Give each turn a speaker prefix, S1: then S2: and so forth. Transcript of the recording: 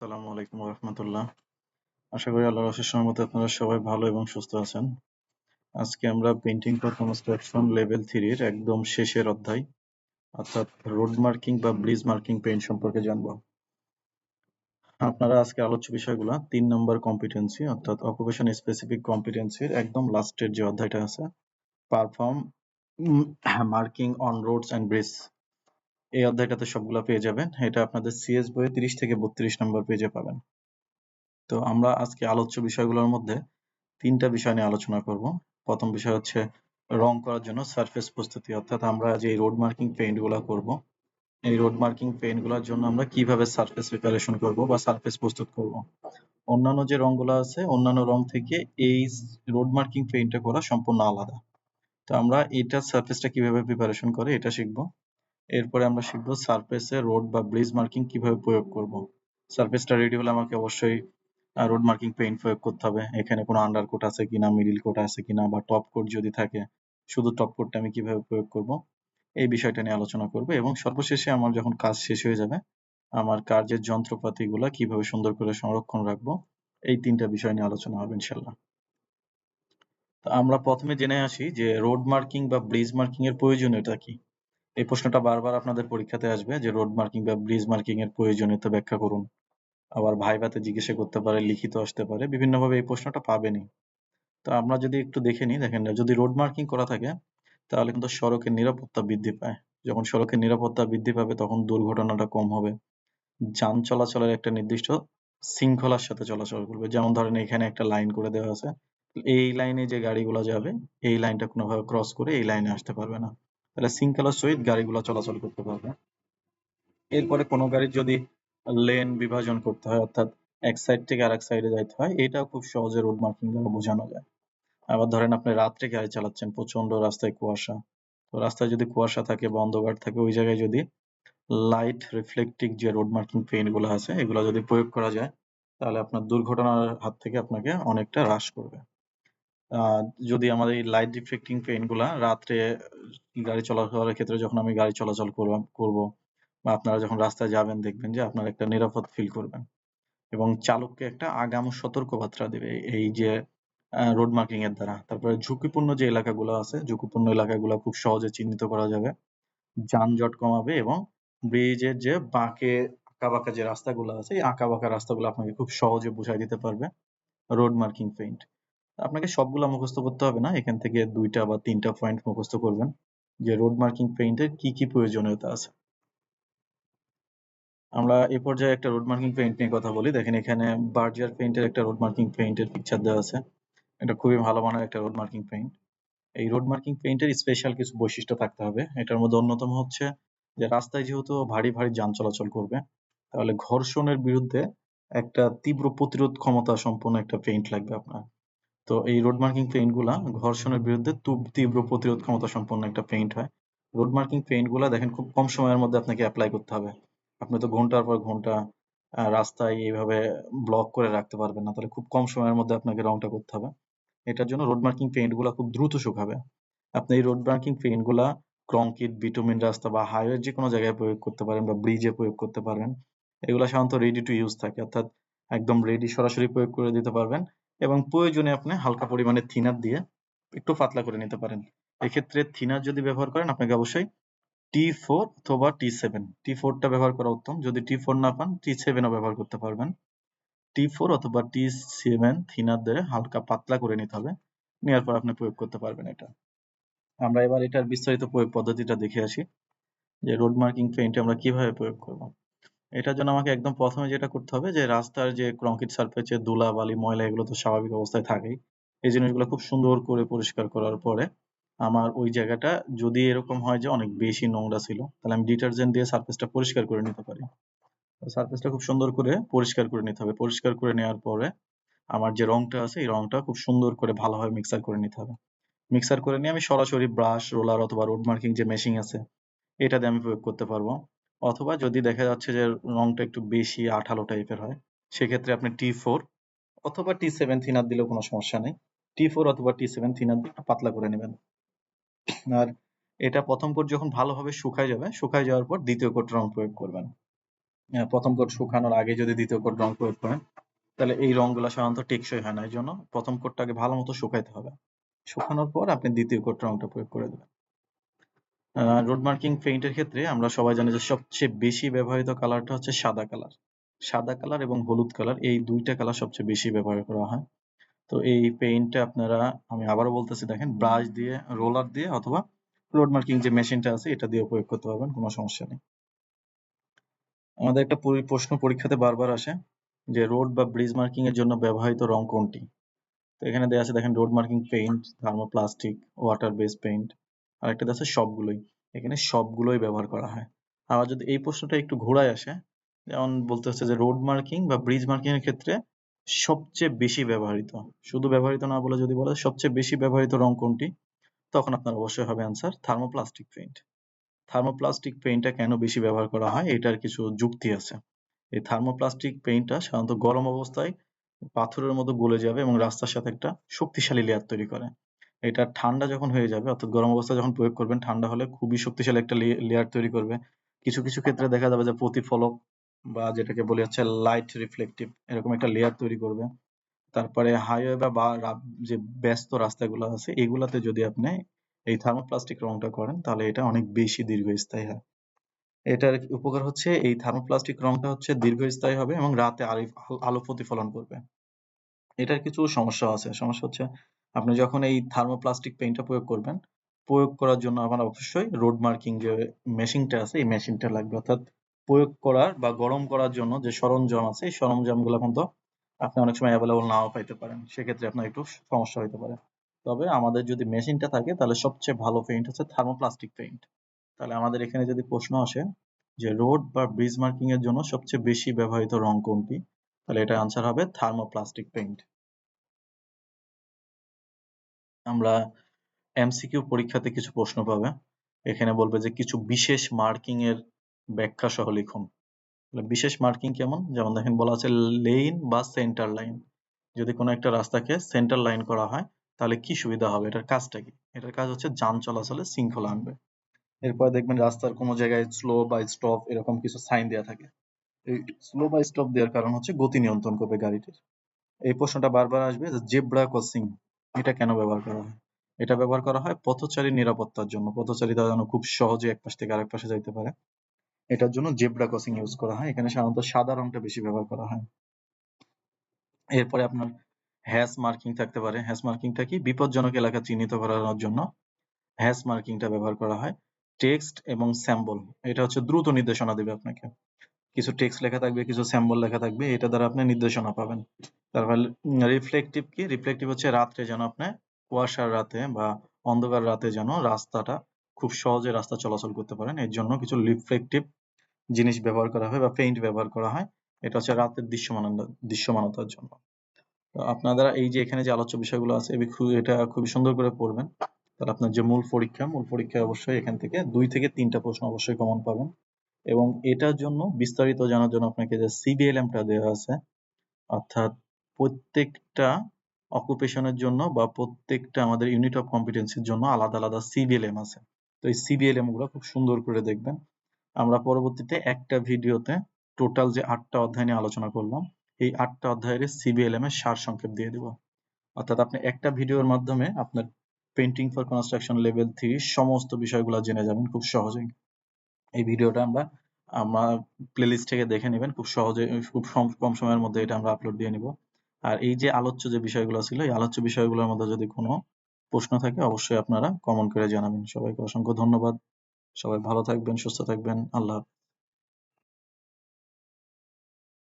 S1: আসসালামু আলাইকুম রহমতুল্লাহ আশা করি আল্লাহর অশেষ রহমতে আপনারা সবাই ভালো এবং সুস্থ আছেন। আজকে আমরা পেইন্টিং ফর কনস্ট্রাকশন লেভেল থ্রির একদম শেষের অধ্যায়, অর্থাৎ রোড মার্কিং বা ব্রিজ মার্কিং পেইন্ট সম্পর্কে জানব। আপনারা আজকে আলোচ্য বিষয়গুলো, তিন নম্বর কম্পিটেন্সি অর্থাৎ অকুপেশন স্পেসিফিক কম্পিটেন্সির একদম লাস্টের যে অধ্যায়টা আছে perform marking on roads and bridge এই অধ্যায়টাতে সবগুলো পেয়ে যাবেন। এটা আপনাদের সিএস বইয়ে তিরিশ থেকে বত্রিশ নম্বর পেজে পাবেন। তো আমরা আজকে আলোচ্য বিষয়গুলোর মধ্যে তিনটা বিষয় নিয়ে আলোচনা করব। প্রথম বিষয় হচ্ছে রং করার জন্য সারফেস প্রস্তুতি, অর্থাৎ আমরা যে রোড মার্কিং পেইন্টগুলা করব, এই রোড মার্কিং পেইন্টগুলার জন্য আমরা কীভাবে সারফেস প্রিপারেশন করব বা সারফেস প্রস্তুত করব। অন্যান্য যে রংগুলো আছে, অন্যান্য রং থেকে এই রোড মার্কিং পেইন্টটা করা সম্পূর্ণ আলাদা। তো আমরা এটা সারফেসটা কীভাবে প্রিপারেশন করে, এটা শিখব। এরপরে আমরা শিখব সারফেসে রোড বা ব্রিজ মার্কিং কীভাবে প্রয়োগ করব। সারফেসটা রেডি হলে আমাকে অবশ্যই রোড মার্কিং পেইন্ট প্রয়োগ করতে হবে। এখানে কোনো আন্ডার কোট আছে কিনা মিডিল কোট আছে কিনা বা টপ কোট যদি থাকে, শুধু টপ কোটটা আমি কীভাবে প্রয়োগ করব, এই বিষয়টা নিয়ে আলোচনা করব এবং সর্বশেষে আমার যখন কাজ শেষ হয়ে যাবে, আমার কার্যের যন্ত্রপাতিগুলো কীভাবে সুন্দর করে সংরক্ষণ রাখব, এই তিনটা বিষয় নিয়ে আলোচনা হবে ইনশাল্লাহ আমরা প্রথমে জেনে আসি যে রোড মার্কিং বা ব্রিজ মার্কিং এর প্রয়োজনীয়তা কি। এই প্রশ্নটা বারবার আপনাদের পরীক্ষাতে আসবে যে রোড মার্কিং বা ব্রিজ মার্কিং এর প্রয়োজনীয়তা ব্যাখ্যা করুন। আবার ভাইভাতে জিজ্ঞাসা করতে পারে, লিখিত আসতে পারে, বিভিন্নভাবে এই প্রশ্নটা পাবেনই। তো আমরা যদি একটু দেখে নিই, দেখেন, যদি রোড মার্কিং করা থাকে, তাহলে কিন্তু সড়কের নিরাপত্তা বৃদ্ধি পায়। যখন সড়কের নিরাপত্তা বৃদ্ধি পাবে, তখন দুর্ঘটনাটা কম হবে। যান চলাচলের একটা নির্দিষ্ট শৃঙ্খলার সাথে চলাচল করবে। যেমন ধরেন, এখানে একটা লাইন করে দেওয়া আছে। এই লাইনে যে গাড়িগুলো যাবে, এই লাইনটা কোনোভাবে ক্রস করে এই লাইনে আসতে পারবে না। তাহলে শৃঙ্খলার সহিত গাড়িগুলো চলাচল করতে পারবে। এরপরে কোনো গাড়ির যদি লেন বিভাজন করতে হয়, অর্থাৎ এক সাইড থেকে আরেক সাইডে যাইতে হয়, এটাও খুব সহজে রোড মার্কিং দ্বারা বোঝানো যায়। আবার ধরেন আপনি রাত্রে গাড়ি চালাচ্ছেন প্রচণ্ড রাস্তায় কুয়াশা। তো রাস্তায় যদি কুয়াশা থাকে বা অন্ধকার থাকে, ওই জায়গায় যদি লাইট রিফ্লেক্টিভ যে রোড মার্কিং পেইন্টগুলো আছে, এগুলো যদি প্রয়োগ করা যায়, তাহলে আপনার দুর্ঘটনার হাত থেকে আপনাকে অনেকটা হ্রাস করবে। যদি আমাদের এই লাইট রিফ্লেক্টিং পেইন্টগুলা রাত্রে গাড়ি চলাচলের ক্ষেত্রে যখন আমি গাড়ি চলাচল করব বা আপনারা যখন রাস্তায় যাবেন দেখবেন যে আপনারা একটা নিরাপদ ফিল করবেন। এবং চালককে একটা আগাম সতর্কবার্তা দেবে এই যে রোড মার্কিং এর দ্বারা। তারপরে ঝুঁকিপূর্ণ যে এলাকাগুলো আছে, ঝুঁকিপূর্ণ এলাকাগুলো খুব সহজে চিহ্নিত করা যাবে। যানজট কমাবে এবং ব্রিজের যে বাঁকে আঁকা বাঁকা যে রাস্তাগুলো আছে, এই আঁকা বাঁকা রাস্তাগুলো আপনাকে খুব সহজে বুঝাই দিতে পারবে। রোড মার্কিং পেইন্ট আপনাকে সবগুলা মুখস্থ করতে হবে না। এখান থেকে দুইটা বা তিনটা পয়েন্ট মুখস্থ করবেন। যে রোড মার্কিং পেইন্টের কি কি প্রয়োজনীয়তা আছে। আমরা এ পর্যায়ে একটা রোড মার্কিং পেইন্ট নিয়ে কথা বলি। দেখেন এখানে বার্জিয়ার পেইন্টের একটা রোড মার্কিং পেইন্টের পিকচার দেওয়া আছে। এটা খুবই ভালো মানের একটা রোড মার্কিং পেইন্ট এই রোড মার্কিং পেইন্টের স্পেশাল কিছু বৈশিষ্ট্য থাকতে হবে। এটার মধ্যে অন্যতম হচ্ছে যে রাস্তায় যেহেতু ভারী ভারী যান চলাচল করবে, তাহলে ঘর্ষণের বিরুদ্ধে একটা তীব্র প্রতিরোধ ক্ষমতা সম্পন্ন একটা পেইন্ট লাগবে আপনার। তো এই রোড মার্কিং পেইন্টগুলা ঘর্ষণের বিরুদ্ধে তীব্র প্রতিরোধ ক্ষমতা সম্পন্ন একটা পেইন্ট হয়। রোড মার্কিং পেইন্টগুলা দেখেন খুব কম সময়ের মধ্যে আপনাকে অ্যাপ্লাই করতে হবে। আপনি তো ঘণ্টার পর ঘণ্টা রাস্তায় এইভাবে ব্লক করে রাখতে পারবেন না। তাহলে খুব কম সময়ের মধ্যে আপনাকে রংটা করতে হবে। এটার জন্য রোড মার্কিং পেইন্টগুলা খুব দ্রুত শুকাবে। আপনি এই রোড মার্কিং পেইন্টগুলা ক্রংকিট বিটুমিন রাস্তা বা হাইওয়ে যে কোনো জায়গায় প্রয়োগ করতে পারেন বা ব্রিজে প্রয়োগ করতে পারেন, এগুলো সাধারণত রেডি টু ইউজ থাকে। অর্থাৎ একদম রেডি সরাসরি প্রয়োগ করে দিতে পারবেন। এবং প্রয়োজনে আপনি হালকা পরিমাণে থিনার দিয়ে একটু পাতলা করে নিতে পারেন। এক্ষেত্রে থিনার যদি ব্যবহার করেন, আপনাকে অবশ্যই টি ফোর অথবা টি সেভেন টি ফোরটা ব্যবহার করা উত্তম। যদি টি ফোর না পান টি সেভেনও ব্যবহার করতে পারবেন। টি ফোর অথবা টি সেভেন থিনার দিয়ে হালকা পাতলা করে নিতে হবে। নেওয়ার পর আপনি প্রয়োগ করতে পারবেন এটা। আমরা এবার এটার বিস্তারিত প্রয়োগ পদ্ধতিটা দেখে আসি। যে রোড মার্কিং পেইন্ট আমরা কীভাবে প্রয়োগ করব। এটার জন্য আমাকে একদম প্রথমে যেটা করতে হবে যে রাস্তার যে কংক্রিট সারফেসে ধুলা বালি, ময়লা, এগুলো তো স্বাভাবিক অবস্থায় থাকেই। এই জিনিসগুলো খুব সুন্দর করে পরিষ্কার করার পরে আমার ওই জায়গাটা যদি এরকম হয় যে অনেক বেশি নোংরা ছিল, তাহলে আমি ডিটারজেন্ট দিয়ে সারফেসটা পরিষ্কার করে নিতে পারি। সারফেসটা খুব সুন্দর করে পরিষ্কার করে নিতে হবে। পরিষ্কার করে নেওয়ার পরে আমার যে রংটা আছে, এই রংটা খুব সুন্দর করে ভালোভাবে মিক্সার করে নিতে হবে। মিক্সার করে নিয়ে আমি সরাসরি ব্রাশ রোলার অথবা রোড মার্কিং যে মেশিন আছে, এটা দিয়ে আমি প্রয়োগ করতে পারব। অথবা যদি দেখা যাচ্ছে যে রংটা একটু বেশি আঠালো টাইপের হয় সেক্ষেত্রে আপনি টি ফোর অথবা টি সেভেন থিনার দিলেও কোনো সমস্যা নেই। টি ফোর অথবা টি সেভেন থিনার দিয়ে পাতলা করে নেবেন। আর এটা প্রথম কোট যখন ভালোভাবে শুকায় যাবে শুকায় যাওয়ার পর দ্বিতীয় কোট রং প্রয়োগ করবেন। আহ, প্রথম কোট শুকানোর আগে যদি দ্বিতীয় কোট রং প্রয়োগ করেন তাহলে এই রংগুলো সাধারণত টেকসই হয় না। এই জন্য প্রথম কোটটাকে ভালো মতো শুকাইতে হবে। শুকানোর পর আপনি দ্বিতীয় কোট রংটা প্রয়োগ করে দেবেন। রোড মার্কিং পেইন্টের ক্ষেত্রে আমরা সবাই জানি যে সবচেয়ে বেশি ব্যবহৃত কালারটা হচ্ছে সাদা কালার। সাদা কালার এবং হলুদ কালার, এই দুইটা কালার সবচেয়ে বেশি ব্যবহার করা হয়। তো এই পেইন্টটা আপনারা, আমি আবারও বলতেছি, দেখেন ব্রাশ দিয়ে রোলার দিয়ে অথবা রোড মার্কিং যে মেশিনটা আছে, এটা দিয়ে প্রয়োগ করতে পারবেন, কোনো সমস্যা নেই। আমাদের একটা পরি- প্রশ্ন পরীক্ষাতে বারবার আসে যে রোড বা ব্রিজ মার্কিং এর জন্য ব্যবহৃত রং কোনটি? তো এখানে দেওয়া আছে, দেখেন road marking paint thermoplastic water base paint আর একটা আছে সবগুলোই। এখানে সবগুলোই ব্যবহার করা হয়। আবার যদি এই প্রশ্নটা একটু ঘোরায় আসে, যেমন বলতে হচ্ছে যে রোড মার্কিং বা ব্রিজ মার্কিং এর ক্ষেত্রে সবচেয়ে বেশি ব্যবহৃত। শুধু ব্যবহৃত না বলে যদি বলে সবচেয়ে বেশি ব্যবহৃত রং কোনটি? তখন আপনার অবশ্যই হবে অ্যান্সার থার্মোপ্লাস্টিক পেইন্ট থার্মোপ্লাস্টিক পেইন্টটা কেন বেশি ব্যবহার করা হয়? এটার কিছু যুক্তি আছে। এই থার্মোপ্লাস্টিক পেইন্টটা সাধারণত গরম অবস্থায় পাথরের মতো গলে যাবে এবং রাস্তার সাথে একটা শক্তিশালী লেয়ার তৈরি করে। এটা ঠান্ডা যখন হয়ে যাবে, অর্থাৎ গরম অবস্থায় যখন প্রয়োগ করবেন, ঠান্ডা হলে খুবই শক্তিশালী একটা লেয়ার তৈরি করবে। কিছু কিছু ক্ষেত্রে দেখা যাবে যে প্রতিফলক বা যেটাকে বলি হচ্ছে লাইট রিফ্লেকটিভ এরকম একটা লেয়ার তৈরি করবে। তারপরে হাইওয়ে বা যে ব্যস্ত রাস্তাগুলো আছে, এগুলাতে যদি আপনি এই থার্মোপ্লাস্টিক রংটা করেন, তাহলে এটা অনেক বেশি দীর্ঘস্থায়ী হয়। এটার উপকার হচ্ছে এই থার্মোপ্লাস্টিক রংটা হচ্ছে দীর্ঘস্থায়ী হবে এবং রাতে আলো প্রতিফলন করবে। এটার কিছু সমস্যা আছে। সমস্যা হচ্ছে আপনি যখন এই থার্মোপ্লাস্টিক পেইন্টটা প্রয়োগ করবেন, প্রয়োগ করার জন্য আমার অবশ্যই রোড মার্কিং যে মেশিনটা আছে, এই মেশিনটা লাগবে। অর্থাৎ প্রয়োগ করার বা গরম করার জন্য যে সরঞ্জাম আছে, এই সরঞ্জামগুলো কিন্তু আপনি অনেক সময় অ্যাভেলেবল নাও পাইতে পারেন। সেক্ষেত্রে আপনার একটু সমস্যা হতে পারে। তবে আমাদের যদি মেশিনটা থাকে, তাহলে সবচেয়ে ভালো পেইন্ট হচ্ছে থার্মোপ্লাস্টিক পেইন্ট তাহলে আমাদের এখানে যদি প্রশ্ন আসে যে রোড বা ব্রিজ মার্কিং এর জন্য সবচেয়ে বেশি ব্যবহৃত রং কোনটি? তাহলে এটা আনসার হবে থার্মোপ্লাস্টিক পেইন্ট আমরা এমসিকিউ পরীক্ষাতে কিছু প্রশ্ন পাবে। এখানে বলবে যে, কিছু বিশেষ মার্কিং এর ব্যাখ্যা সহ লিখুন। বিশেষ মার্কিং কেমন? যেমন দেখেন, বলা আছে লেইন বা সেন্টার লাইন যদি কোনো একটা রাস্তাকে সেন্টার লাইন করা হয়, তাহলে কি সুবিধা হবে? এটার কাজটা কি? এটার কাজ হচ্ছে যান চলাচলে শৃঙ্খলা আনবে। এরপর দেখবেন রাস্তার কোনো জায়গায় স্লো বা স্টপ এরকম কিছু সাইন দেওয়া থাকে। এই স্লো বা স্টপ দেওয়ার কারণ হচ্ছে গতি নিয়ন্ত্রণ করবে গাড়িটির। এই প্রশ্নটা বারবার আসবে জেব্রা ক্রসিং এটা কেন ব্যবহার করা হয়? এটা ব্যবহার করা হয় পথচারী নিরাপত্তার জন্য। পথচারীরা যেন খুব সহজে এক পাশ থেকে আরেক পাশে যাইতে পারে। এটার জন্য জেব্রা ক্রসিং ইউজ করা হয়। এখানে সাধারণত সাদা রংটা বেশি ব্যবহার করা হয়। এরপরে আপনার হ্যাশ মার্কিং থাকতে পারে। হ্যাশ মার্কিংটা কি? বিপজ্জনক এলাকা চিহ্নিত করানোর জন্য হ্যাশ মার্কিংটা ব্যবহার করা হয়। টেক্সট এবং স্যাম্বল। এটা হচ্ছে দ্রুত নির্দেশনা দেবে আপনাকে। কিছু টেক্সট লেখা থাকবে, কিছু স্যাম্বল লেখা থাকবে, এটা দ্বারা আপনি নির্দেশনা পাবেন। তারপর রিফ্লেকটিভ কি? রিফ্লেকটিভ হচ্ছে রাত্রে যেন আপনি কুয়াশার রাতে বা অন্ধকার রাতে যেন রাস্তাটা খুব সহজে রাস্তা চলাচল করতে পারেন। এর জন্য কিছু রিফ্লেকটিভ জিনিস ব্যবহার করা হয় বা পেইন্ট ব্যবহার করা হয়। এটা হচ্ছে রাতের দৃশ্যমানতা দৃশ্যমানতার জন্য। আপনারা এই যে এখানে যে আলোচ্য বিষয়গুলো আছে এটা খুবই সুন্দর করে পড়বেন। তাহলে আপনার যে মূল পরীক্ষা, মূল পরীক্ষায় অবশ্যই এখান থেকে দুই থেকে তিনটা প্রশ্ন অবশ্যই কমন পাবেন। এবং এটার জন্য বিস্তারিত জানার জন্য আপনাকে যে সিবিএলএমটা দেওয়া আছে, অর্থাৎ প্রত্যেকটা অকুপেশনের জন্য বা প্রত্যেকটা আমাদের ইউনিট অফ কম্পিটেন্সির জন্য আলাদা আলাদা সিবিএলএম আছে। তো এই সিবিএলএমগুলো খুব সুন্দর করে দেখবেন। আমরা পরবর্তীতে একটা ভিডিওতে টোটাল যে আটটা অধ্যায় নিয়ে আলোচনা করলাম, এই আটটা অধ্যায়ের সিবিএলএম এর সার সংক্ষেপ দিয়ে দিব। অর্থাৎ আপনি একটা ভিডিওর মাধ্যমে আপনার painting for construction level three সমস্ত বিষয়গুলো জেনে যাবেন খুব সহজেই। এই ভিডিওটা আমরা আমার প্লেলিস্ট থেকে দেখে নেবেন। খুব সহজে, খুব কম- সময়ের মধ্যে এটা আমরা আপলোড দিয়ে নিব। আর এই যে আলোচ্য যে বিষয়গুলো ছিল, এই আলোচ্য বিষয়গুলোর মধ্যে যদি কোনো প্রশ্ন থাকে, অবশ্যই আপনারা কমেন্ট করে জানাবেন। সবাইকে অসংখ্য ধন্যবাদ। সবাই ভালো থাকবেন, সুস্থ থাকবেন। আল্লাহ হাফেজ।